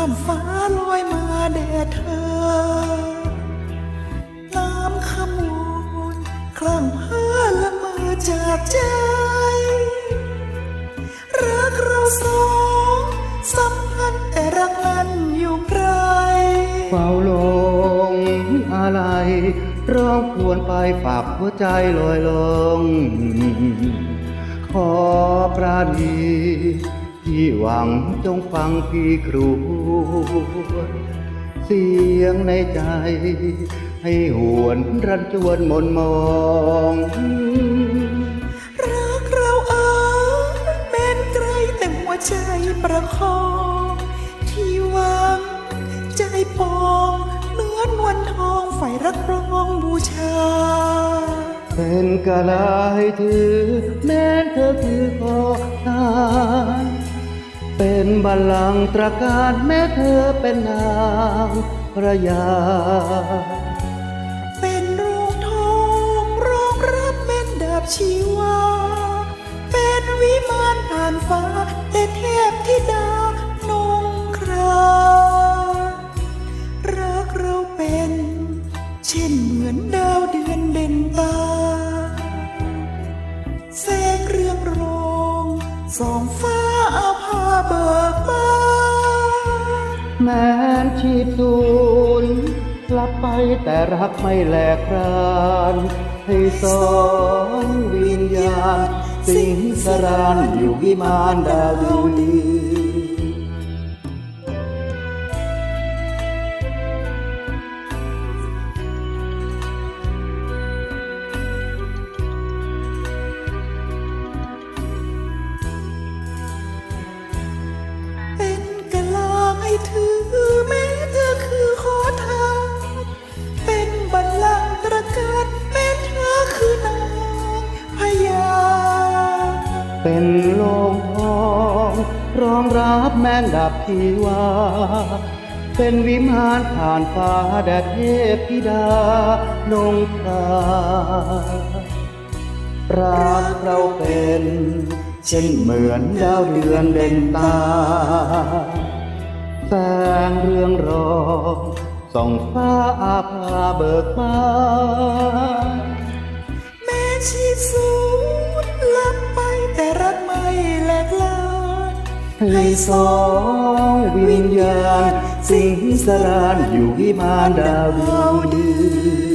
ามฟ้าลอยมาแด่เธอ น้ำขมูลคลั่งเพ้อละเมอจากใจ รักเราสองสัมพันธ์แต่รักนั้นอยู่ไกลเฝ้าลงอะไรร้องควญไปฝากหัวใจลอยลง ขอปราณี ที่หวังจงฟังพี่ครวญเสียงในใจ ให้หวนรันจวนมนมองรักเราเอ๋ยแม้นไกลแต่หัวใจประคองที่หวังใจปองเนื้อนวลทองฝ่ายรักรองบูชา เป็นกะลาให้ถือ แม้นเธอคือ บัลลังก์ตระการแม้เธอเป็นนางพระยา เป็นโรงทองรองรับแม่นดาบชีวา เป็นวิมานผ่านฟ้าแต่เทพธิดานงครารักเราเป็น เช่นเหมือนดาวเดือนเด่นตาแสงเรืองรองสองฟ้า เบิกบานแม้นชีพสูญลับไปแต่รักไม่แหลกรานให้สองวิญญาณ สิงสรานอยู่วิมานดาวดี เป็นโลงทองรองรับแม่นดับทีวาเป็นวิมานผ่านฟ้าแดดเทพธิดานงครารักเราเป็น เช่นเหมือนดาวเดือนเด่นตาแสงเรืองรองส่องฟ้าอาภาเบิกบานแม้ชีสู ให้สองวิญญาณ สิงสรานอยู่วิมานดาวดี